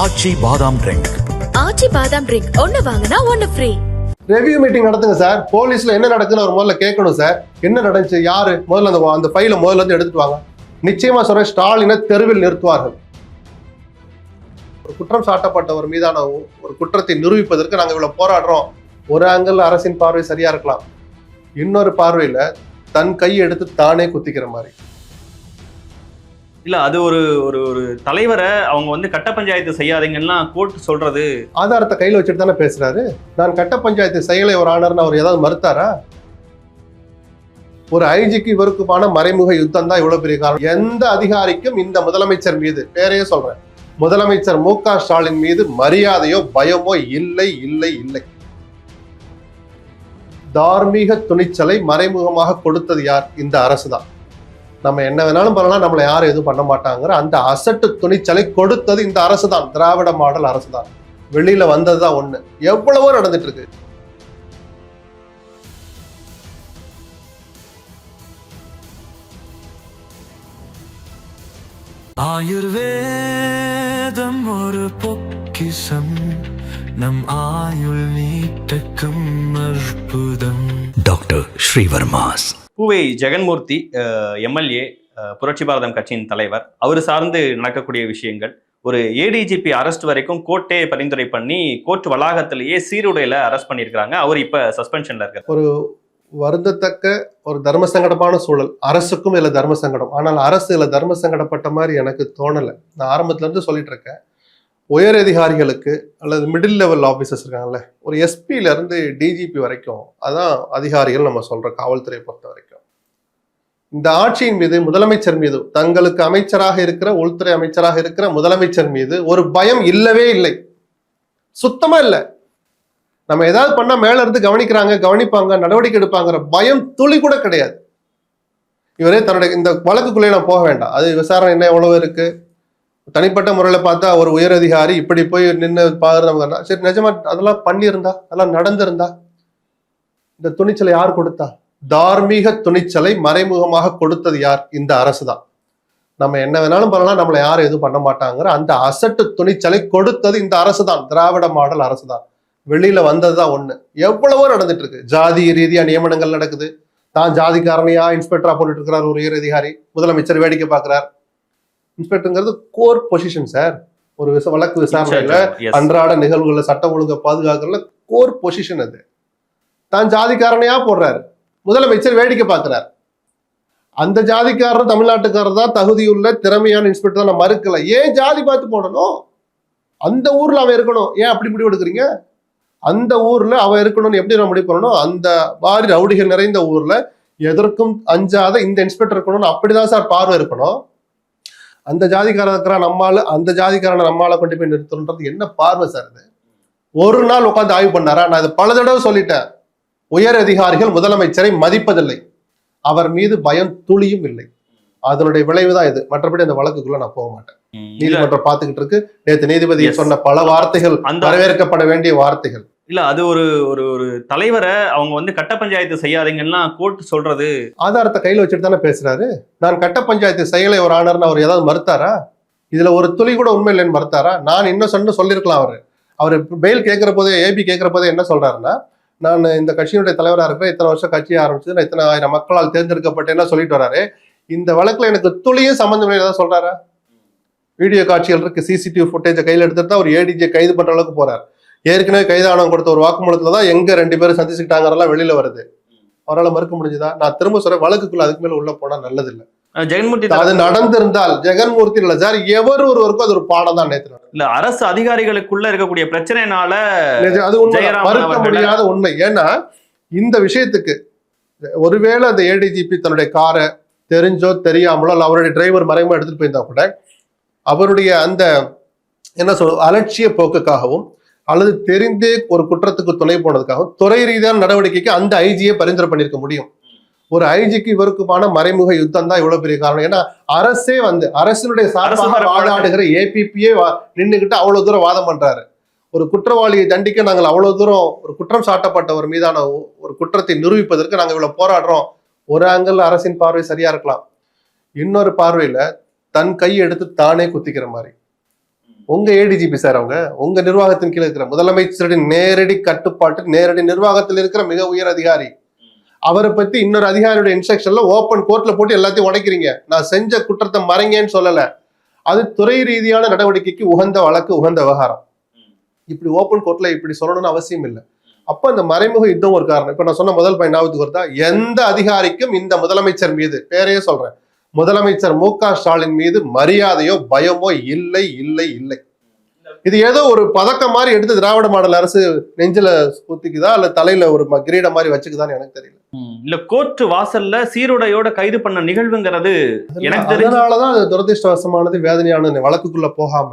ஆச்சி பாதாம் ட்ரிங்க். ஆச்சி பாதாம் ட்ரிங்க். ஒன்னு வாங்கினா ஒன்னு ஃப்ரீ ரெவ்யூ மீட்டிங் நடத்துங்க சார். போலீஸ்ல என்ன நடக்குன்னு அவர் முதல்ல கேட்கணும் சார். என்ன நடந்துச்சு யாரு? முதல்ல அந்த அந்த ஃபைலை முதல்ல இருந்து எடுத்துட்டு வாங்க. நிச்சயமா சொல்றேன் ஸ்டாலினை தெருவில் நிறுத்துவார்கள். ஒரு குற்றம் சாட்டப்பட்டவர் மீதான ஒரு குற்றத்தை நிரூபிப்பதற்கு நாங்க இவ்வளவு போராடுறோம். ஒரு ஆங்கிள் அரசின் பார்வை சரியா இருக்கலாம். இன்னொரு பார்வையில தன் கை எடுத்து தானே குத்திக்கிற மாதிரி. இல்ல அது ஒரு ஒரு ஒரு தலைவரை அவங்க வந்து கட்ட பஞ்சாயத்து செய்யாதீங்கன்னா கோர்ட் சொல்றது. ஆதாரத்தை கையில் வச்சுட்டு தானே பேசுறாரு? நான் கட்ட பஞ்சாயத்து செயலை ஒரு ஆனர்னு அவர் ஏதாவது மறுத்தாரா? ஒரு ஐஜிக்கு இவருக்குமான மறைமுக யுத்தம் தான் இவ்வளவு பெரிய காரணம். எந்த அதிகாரிக்கும் இந்த முதலமைச்சர் மீது பேரையே சொல்றேன் முதலமைச்சர் மு க ஸ்டாலின் மீது மரியாதையோ பயமோ இல்லை இல்லை இல்லை. தார்மீக துணிச்சலை மறைமுகமாக கொடுத்தது யார்? இந்த அரசு தான் நம்ம என்ன வேணாலும் பண்ணலாம் நம்மளை யாரும் எதுவும் பண்ண மாட்டாங்கிற அந்த அசட்டு துணிச்சலை கொடுத்தது இந்த அரசு தான் திராவிட மாடல் அரசு தான் வெளியில வந்ததுதான் ஒண்ணு. எவ்வளவோ நடந்துட்டு இருக்கு ஆயுர்வேதம் ஒரு பொக்கிஷம். நம் ஆயுள் நீட்டக்கும் அற்புதம். டாக்டர் ஸ்ரீவர்மாஸ். பூவை ஜெகன்மூர்த்தி எம்எல்ஏ புரட்சி பாரதம் கட்சியின் தலைவர். அவர் சார்ந்து நடக்கக்கூடிய விஷயங்கள். ஒரு ஏடிஜிபி அரெஸ்ட் வரைக்கும் கோர்ட்டே பரிந்துரை பண்ணி கோர்ட் வளாகத்திலேயே சீருடையில அரெஸ்ட் பண்ணியிருக்காங்க அவர் இப்ப சஸ்பென்ஷன்ல இருக்காரு. ஒரு வருந்தத்தக்க ஒரு தர்ம சங்கடமான சூழல். அரசுக்கும் இல்லை தர்ம சங்கடம். ஆனால் அரசு இல்லை தர்ம சங்கடப்பட்ட மாதிரி எனக்கு தோணலை. நான் ஆரம்பத்துல இருந்து சொல்லிட்டு இருக்கேன். உயர் அதிகாரிகளுக்கு அல்லது மிடில் லெவல் ஆபீசர்ஸ் இருக்காங்கல்ல ஒரு எஸ்பில இருந்து டிஜிபி வரைக்கும் அதான் அதிகாரிகள் நம்ம சொல்ற காவல்துறையை பொறுத்த வரைக்கும் இந்த ஆட்சியின் மீது முதலமைச்சர் மீது தங்களுக்கு அமைச்சராக இருக்கிற உள்துறை அமைச்சராக இருக்கிற முதலமைச்சர் மீது ஒரு பயம் இல்லவே இல்லை. சுத்தமா இல்லை. நம்ம ஏதாவது பண்ணா மேல இருந்து கவனிக்கிறாங்க கவனிப்பாங்க நடவடிக்கை எடுப்பாங்கிற பயம் துளி கூட கிடையாது. இவரே தன்னுடைய இந்த வழக்குக்குள்ளே நான் போக வேண்டாம். அது விசாரணை என்ன எவ்வளவு இருக்கு? தனிப்பட்ட முறையில பார்த்தா ஒரு உயர் அதிகாரி இப்படி போய் நின்று பாக்குறவங்க சரி நிஜமா அதெல்லாம் பண்ணியிருந்தா? அதெல்லாம் நடந்திருந்தா? இந்த துணிச்சலை யார் கொடுத்தா? தார்மீக துணிச்சலை மறைமுகமாக கொடுத்தது யார்? இந்த அரசு தான் நம்ம என்ன வேணாலும் பண்ணலாம் நம்மளை யாரும் எதுவும் பண்ண மாட்டாங்கிற அந்த அசட்டு துணிச்சலை கொடுத்தது இந்த அரசு தான் திராவிட மாடல் அரசு தான் வெளியில வந்ததுதான் ஒண்ணு. எவ்வளவோ நடந்துட்டு இருக்கு ஜாதி ரீதியா நியமனங்கள் நடக்குது. தான் ஜாதிக்காரனையா இன்ஸ்பெக்டரா போட்டுட்டு இருக்கிறார் ஒரு உயர் அதிகாரி. முதலமைச்சர் வேடிக்கை பார்க்கிறார். இன்ஸ்பெக்டருங்கிறது கோர் பொசிஷன் சார் ஒரு வழக்கு விசாரணையில. அன்றாட நிகழ்வுகளை சட்டம் ஒழுங்கை பாதுகாக்கிறதுல கோர் பொசிஷன் அது. தான் ஜாதிக்காரனையா போடுறாரு. முதலமைச்சர் வேடிக்கை பார்க்கிறார். அந்த ஜாதிக்காரர் தமிழ்நாட்டுக்காரர் தான் தகுதியுள்ள திறமையான இன்ஸ்பெக்டர் நான் மறுக்கல. ஏன் ஜாதி பார்த்து போடணும்? அந்த ஊர்ல அவன் இருக்கணும். ஏன் அப்படி முடிவு எடுக்கிறீங்க? அந்த ஊர்ல அவன் இருக்கணும்னு எப்படி நம்ம முடிவு பண்ணணும்? அந்த மாதிரி ரவுடிகள் நிறைந்த ஊர்ல எதற்கும் அஞ்சாத இந்த இன்ஸ்பெக்டர் இருக்கணும்னு அப்படிதான் சார் பார்வை இருக்கணும். அந்த ஜாதிக்காரன் இருக்கிற நம்மால அந்த ஜாதிக்காரனை நம்மால கொண்டு போய் நிறுத்தணுன்றது என்ன பார்வை சார் இது? ஒரு நாள் உட்காந்து ஆய்வு பண்ணாரா? நான் இதை பல தடவை சொல்லிட்டேன். உயர் அதிகாரிகள் முதலமைச்சரை மதிப்பதில்லை. அவர் மீது பயம் துளியும் இல்லை. அதனுடைய விளைவுதான் இது. மற்றபடி அந்த வழக்குக்குள்ள நான் போக மாட்டேன். நீதிமன்றம் பார்த்துக்கிட்டு இருக்கு. நேற்று நீதிபதி. சொன்ன பல வார்த்தைகள் வரவேற்கப்பட வேண்டிய வார்த்தைகள். இல்ல அது ஒரு ஒரு ஒரு தலைவரை அவங்க வந்து கட்ட பஞ்சாயத்து செய்யாதீங்கன்னா கோர்ட் சொல்றது. ஆதாரத்தை கையில வச்சுட்டு தானே பேசுறாரு? நான் கட்ட பஞ்சாயத்து செயலை ஒரு ஆனர்னு அவர் ஏதாவது மறுத்தாரா? இதுல ஒரு துளி கூட உண்மை இல்லைன்னு மறுத்தாரா? நான் இன்னும் சொன்னு சொல்லியிருக்கலாம் அவரு. அவர் பெயில் கேட்கிற போதே ஏபி கேட்கிற போதே என்ன சொல்றாருன்னா நான் இந்த கட்சியினுடைய தலைவராக இருக்கிறேன் இத்தனை வருஷம் கட்சி ஆரம்பிச்சு நான் இத்தனை ஆயிரம் மக்களால் தேர்ந்தெடுக்கப்பட்டேன்னா சொல்லிட்டு வராரு? இந்த வழக்கில் எனக்கு துளியும் சம்மந்தம் இல்லை ஏதாவது சொல்றாரா? வீடியோ காட்சிகள் இருக்கு சிசிடிவி ஃபுட்டேஜை கையில் எடுத்துட்டு தான் ஒரு ஏடிஜியை கைது பண்ற அளவுக்கு போறார். ஏற்கனவே கைதானவங்க கொடுத்த ஒரு வாக்குமூலத்துல தான் எங்க ரெண்டு பேரும் சந்திச்சுக்கிட்டாங்கிறலாம் வெளியில வருது. அவரால் மறுக்க முடிஞ்சுதா? நான் திரும்ப சொல்றேன் வழக்குக்குள்ள அதுக்கு மேல உள்ள போனா நல்லதில்லை. ஜெகன்மூர்த்தி அது நடந்திருந்தால் ஜெகன்மூர்த்தி இல்ல சார் எவர் ஒருவருக்கும் அது ஒரு பாடம் தான் நேற்று. இல்ல அரசு அதிகாரிகளுக்குள்ள இருக்கக்கூடிய பிரச்சனைனால அது மறுக்க முடியாத உண்மை. ஏன்னா இந்த விஷயத்துக்கு ஒருவேளை அந்த ஏடிஜிபி தன்னுடைய காரை தெரிஞ்சோ தெரியாமலோ அல்ல அவருடைய டிரைவர் மறைமுகம் எடுத்துட்டு போயிருந்தா கூட அவருடைய அந்த என்ன சொல் அலட்சிய போக்குக்காகவும் அல்லது தெரிந்தே ஒரு குற்றத்துக்கு துணை போனதுக்காகவும் துறை ரீதியான நடவடிக்கைக்கு அந்த ஐஜியை பரிந்துரை பண்ணியிருக்க முடியும். ஒரு ஐஜிக்கு இவருக்குமான மறைமுக யுத்தம் தான் இவ்வளவு பெரிய காரணம். ஏன்னா அரசே வந்து அரசினுடைய சார்பாக வாதாடுகிற ஏபிபியே நின்றுகிட்டு அவ்வளவு தூரம் வாதம் பண்றாரு. ஒரு குற்றவாளியை தண்டிக்க நாங்கள் அவ்வளவு தூரம் ஒரு குற்றம் சாட்டப்பட்டவர் மீதான ஒரு குற்றத்தை நிரூபிப்பதற்கு நாங்கள் இவ்வளவு போராடுறோம். ஒரு ஆங்கிள் அரசின் பார்வை சரியா இருக்கலாம். இன்னொரு பார்வையில தன் கை எடுத்து தானே குத்திக்கிற மாதிரி. உங்க ஏடிஜிபி சார் அவங்க உங்க நிர்வாகத்தின் கீழே இருக்கிற முதலமைச்சரின் நேரடி கட்டுப்பாட்டு நேரடி நிர்வாகத்தில் இருக்கிற மிக உயர் அதிகாரி அவரை பத்தி இன்னொரு அதிகாரியோட இன்ஸ்ட்ரக்ஷன்ல ஓப்பன் கோர்ட்ல போட்டு எல்லாத்தையும் உடைக்கிறீங்க. நான் செஞ்ச குற்றத்தை மறைங்கன்னு சொல்லல. அது துறை ரீதியான நடவடிக்கைக்கு உகந்த வழக்கு உகந்த விவகாரம். இப்படி ஓப்பன் கோர்ட்ல இப்படி சொல்லணும்னு அவசியம் இல்லை. அப்ப இந்த மறைமுக யுத்தம் ஒரு காரணம். இப்ப நான் சொன்ன முதல் பையன் ஞாபகத்துக்கு வருதா? எந்த அதிகாரிக்கும் இந்த முதலமைச்சர் மீது பேரையே சொல்றேன். முதலமைச்சர் மு க ஸ்டாலின் மீது மரியாதையோ பயமோ இல்லை இல்லை இல்லை. இது ஏதோ ஒரு பதக்கம் மாதிரி எடுத்து திராவிட மாடல் அரசு நெஞ்சில குத்திக்குதா இல்ல தலையில ஒரு கிரீடம் மாதிரி வச்சுக்குதான்னு எனக்கு தெரியல. இல்ல கோர்ட் வாசல்ல சீருடையோட கைது பண்ண நிகழ்வுங்கிறது எனக்கு அதனாலதான் அது துரதிருஷ்டவசமானது வேதனையான வழக்குக்குள்ள போகாம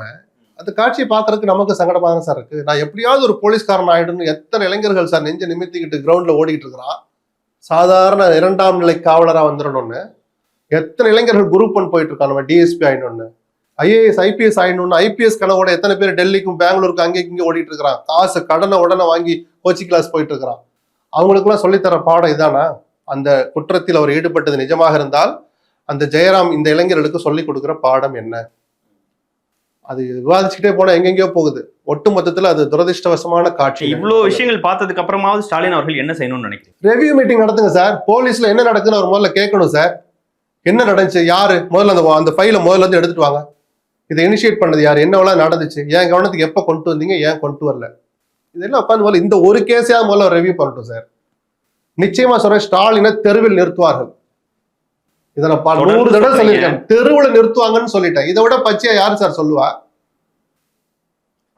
அந்த காட்சியை பார்க்கறதுக்கு நமக்கு சங்கடமா தான் சார் இருக்கு. நான் எப்படியாவது ஒரு போலீஸ்காரன் ஆயிடுன்னு எத்தனை இளைஞர்கள் சார் நெஞ்சு நிமித்திக்கிட்டு கிரவுண்ட்ல ஓடிக்கிட்டு இருக்கிறான்? சாதாரண இரண்டாம் நிலை காவலரா வந்துடணும்னு. எத்தனை இளைஞர்கள் குரூப் ஒன் போயிட்டு இருக்கான் நம்ம டிஎஸ்பி ஆயிடணும்னு ஐஏஎஸ் ஐபிஎஸ் ஆயிடணும்னு ஐபிஎஸ் கனவோட எத்தனை பேர் டெல்லிக்கும் பெங்களூருக்கும் அங்கே இங்கே ஓடிட்டு இருக்கிறான். காசு கடனை உடனே வாங்கி கோச்சிங் கிளாஸ் போயிட்டு இருக்கிறான். அவங்களுக்குலாம் சொல்லித்தர பாடம் இதானா? அந்த குற்றத்தில் அவர் ஈடுபட்டது நிஜமாக இருந்தால் அந்த ஜெயராம் இந்த இளைஞர்களுக்கு சொல்லிக் கொடுக்கிற பாடம் என்ன? அது விவாதிச்சுக்கிட்டே போனா எங்கெங்கேயோ போகுது. ஒட்டு மொத்தத்துல அது துரதிருஷ்டவசமான காட்சி. இவ்வளவு விஷயங்கள் பார்த்ததுக்கு அப்புறமாவது ஸ்டாலின் அவர்கள் என்ன செய்யணும்னு நினைக்கிறீங்க? ரெவ்யூ மீட்டிங் நடத்துங்க சார் போலீஸ்ல என்ன நடக்குன்னு அவர் முதல்ல கேட்கணும் சார் என்ன நடந்துச்சு? யாரு? முதல்ல அந்த அந்த ஃபைலை முதல்ல இருந்து எடுத்துட்டு வாங்க. இதை இனிஷியேட் பண்ணது யார்? என்னவெல்லாம் நடந்துச்சு? ஏன் கவனத்துக்கு எப்போ கொண்டு வந்தீங்க? ஏன் கொண்டு வரல? இதெல்லாம் உட்காந்து முதல்ல இந்த ஒரு கேஸையாவது முதல்ல ரெவ்யூ பண்ணட்டும் சார் நிச்சயமா சொல்றேன் ஸ்டாலினை தெருவில் நிறுத்துவார்கள். இதை நான் பல நூறு தடவை. சொல்லியிருக்கேன். தெருவுல நிறுத்துவாங்கன்னு சொல்லிட்டேன். இதை விட பச்சையா யார் சார் சொல்லுவா?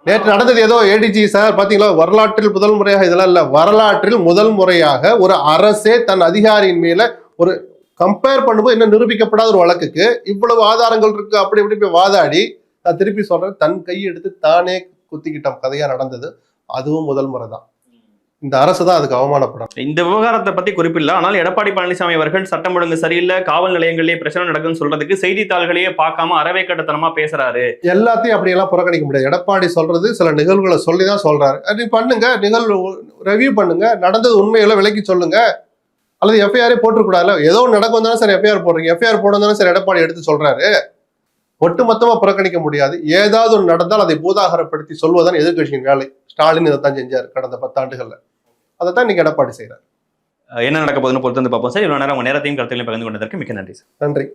நேற்று நடந்தது ஏதோ ஏடிஜி சார் பாத்தீங்களா? வரலாற்றில் முதல் முறையாக இதெல்லாம் இல்ல வரலாற்றில் முதல் முறையாக ஒரு அரசே தன் அதிகாரியின் மேல ஒரு கம்பேர் பண்ணும்போது என்ன நிரூபிக்கப்படாத ஒரு வழக்குக்கு இவ்வளவு ஆதாரங்கள் இருக்கு அப்படி இப்படி போய் வாதாடி நான் திருப்பி சொல்றேன் தன் கையை எடுத்து தானே குத்திக்கிட்ட கதையா நடந்தது அதுவும் முதல் முறை தான் இந்த அரசு தான் அதுக்கு அவமானப்படும். இந்த விவகாரத்தை பத்தி குறிப்பிடல ஆனால் எடப்பாடி பழனிசாமி அவர்கள் சட்டம் ஒழுங்கு சரியில்லை காவல் நிலையங்களிலே பிரச்சனை நடக்குன்னு சொல்றதுக்கு செய்தித்தாள்களையே பார்க்காம அறவே கட்டத்தனமா பேசுறாரு. எல்லாத்தையும் அப்படியெல்லாம் புறக்கணிக்க முடியாது. எடப்பாடி சொல்றது சில நிகழ்வுகளை சொல்லி தான் சொல்றாரு. அது பண்ணுங்க நிகழ்வு ரெவ்யூ பண்ணுங்க நடந்தது உண்மைகளை விளக்கி சொல்லுங்க. அல்லது எஃப்ஐஆரே போட்டுக்கூடாதுல ஏதோ நடக்கும் தானே சார் எஃப்ஐஆர் போடுறீங்க. எஃப்ஐஆர் போடும் தானே சார் எடப்பாடி எடுத்து சொல்றாரு. ஒட்டுமொத்தமா புறக்கணிக்க முடியாது. ஏதாவது ஒன்று நடந்தால் அதை பூதாகரப்படுத்தி சொல்வதுதான் எதிர்க்கட்சியின் வேலை. ஸ்டாலின் இதை தான் செஞ்சார் கடந்த பத்தாண்டுகள்ல. அதை தான் இன்னைக்கு எடப்பாடி செய்யறாரு என்ன நடக்க போகுதுன்னு பொறுத்து வந்து பார்ப்போம் சார். இவ்வளவு நேரம் உங்க நேரத்தையும் கருத்துக்களையும் பகிர்ந்து கொண்டதற்கு மிக்க நன்றி சார். நன்றி.